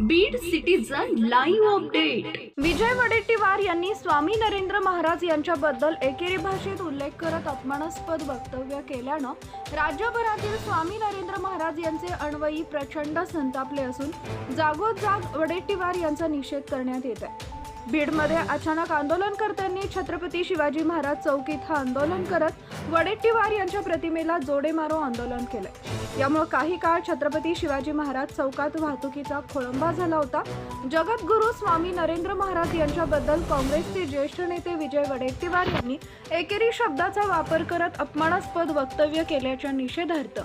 Beed citizen live update Vijay Wadettiwar यांनी स्वामी नरेंद्र महाराज यांच्याबद्दल एकेरी भाषेत उल्लेख करत अपमानास्पद वक्तव्य केल्यानं राज्यभरातील स्वामी नरेंद्र महाराज यांचे अन्वयी प्रचंड संतापले असून जागोजाग वडेट्टीवार यांचा निषेध करण्यात येत आहे बीडमध्ये अचानक आंदोलनकर्त्यांनी छत्रपती शिवाजी महाराज चौक इथं आंदोलन करत वडेट्टीवार यांच्या प्रतिमेला जोडे मारो आंदोलन केलंय. यामुळे काही काळ छत्रपती शिवाजी महाराज चौकात वाहतुकीचा खोळंबा झाला होता. जगद्गुरू स्वामी नरेंद्र महाराज यांच्याबद्दल काँग्रेसचे ज्येष्ठ नेते विजय वडेट्टीवार यांनी एकेरी शब्दाचा वापर करत अपमानास्पद वक्तव्य केल्याच्या निषेधार्थ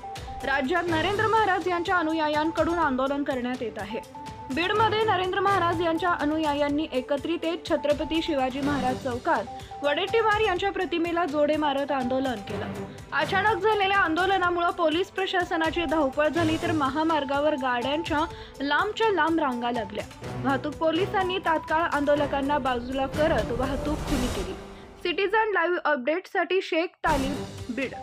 राज्यात नरेंद्र महाराज यांच्या अनुयायांकडून आंदोलन करण्यात येत आहे. बीडमध्ये नरेंद्र महाराज यांच्या अनुयायांनी एकत्रित येत छत्रपती शिवाजी महाराज चौकात वडेट्टीवार यांच्या प्रतिमेला जोडे मारत आंदोलन केलं. अचानक झालेल्या आंदोलनामुळे पोलीस प्रशासनाची धावपळ झाली तर महामार्गावर गाड्यांच्या लांबच्या लांब रांगा लागल्या. वाहतूक पोलिसांनी तात्काळ आंदोलकांना बाजूला करत वाहतूक खुली केली. सिटीजन लाईव्ह अपडेटसाठी शेख तालीम बीड.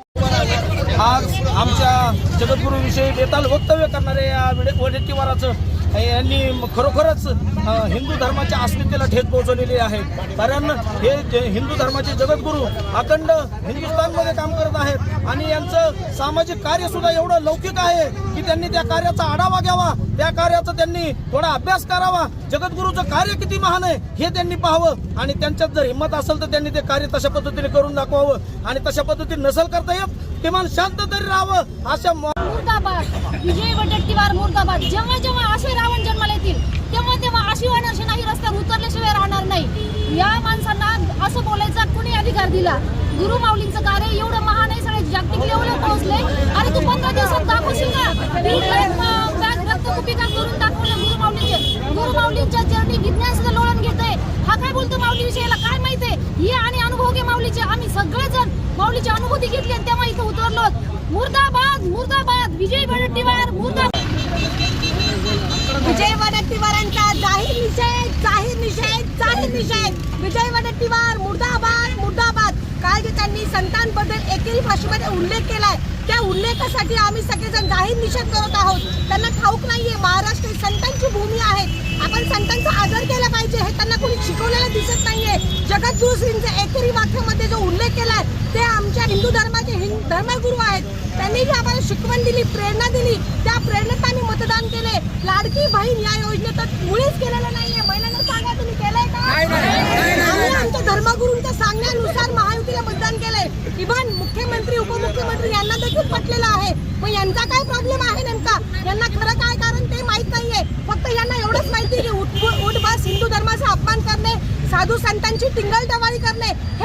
आज आमच्या जगद्गुरूविषयी बेताल वक्तव्य करणारे या वडेट्टीवाराचं यांनी खरोखरच हिंदू धर्माच्या अस्मितेला ठेच पोहोचवलेली आहे. कारण हे हिंदू धर्माचे जगद्गुरू अखंड हिंदुस्थानमध्ये काम करत आहेत आणि यांचं सामाजिक कार्य सुद्धा एवढं लौकिक आहे की त्यांनी त्या कार्याचा आढावा घ्यावा. त्या कार्याचा त्यांनी थोडा अभ्यास करावा. जगद्गुरूचं कार्य किती महान आहे हे त्यांनी पाहावं. आणि त्यांच्यात जर हिंमत असेल तर त्यांनी ते कार्य तशा पद्धतीने करून दाखवावं. आणि तशा पद्धतीने नसेल करता येत किमान शांत तरी राहावं अशा औरंगाबाद. जेव्हा जेव्हा असे रावण जन्माला येतील तेव्हा तेव्हा अशी होणार नाही रस्त्यावर उतरल्याशिवाय राहणार नाही. या माणसांना असं बोलायचा कुणी अधिकार दिला? गुरु माऊलींचं कार्य एवढं महान आहे सगळे जागतिक लेवलवर पोहोचले. अरे तू पंधरा दिवसात दाखवशील का करून दाखवलं गुरु गुरु माऊलींच्या विज्ञान सुद्धा लोळण घेतोय हा काय बोलतो माऊली विषयाला काय माहितीये हे आणि अनुभव घे माऊलीचे. आम्ही सगळेजण माऊलीची अनुभूती घेतली आणि तेव्हा इथं उतरलो. मुर्दाबाद मुर्दाबाद. विजय वडेट्टीवार मुर्दाबाद. विजय वडट्टीवारांचा जाहीर निषेध जाहीर निषेध जाहीर निषेध. विजय वडट्टीवार मुर्दाबाद मुर्दाबाद. काल जे त्यांनी संतांबद्दल एकेरी भाषेमध्ये उल्लेख केलाय त्या उल्लेखासाठी आम्ही सगळेजण जाहीर निषेध करत आहोत. त्यांना ठाऊक नाहीये महाराष्ट्र ही संतांची भूमी आहे. आपण संतांचा आदर केला पाहिजे हे त्यांना कोणी शिकवलेलं दिसत नाहीये. जगद्गुरु श्रींचे एकेरी वाक्यामध्ये जो उल्लेख केलाय ते आमच्या हिंदू धर्माचे हिंद धर्मगुरू आहेत. शिकवण दिली प्रेरणा दिली. त्या प्रेरणेत आम्ही मतदान केले. लाडकी बहीण या योजनेत मुळीच केलेलं नाहीये. महिलांना सांगा तुम्ही केलंय का? आम्ही आमच्या धर्मगुरूंच्या सांगण्यानुसार महायुतीला मतदान केलंय. इव्हन मुख्यमंत्री उपमुख्यमंत्री यांना देखील पटलेलं आहे. मग यांचा काय प्रॉब्लेम आहे नेमका? यांना खरं काय कारण ते माहीत नाहीये. फक्त यांना एवढंच माहिती की उठ उठ बस हिंदू धर्माचा अपमान करणे साधू संतांची टिंगल टवाळी करणे हे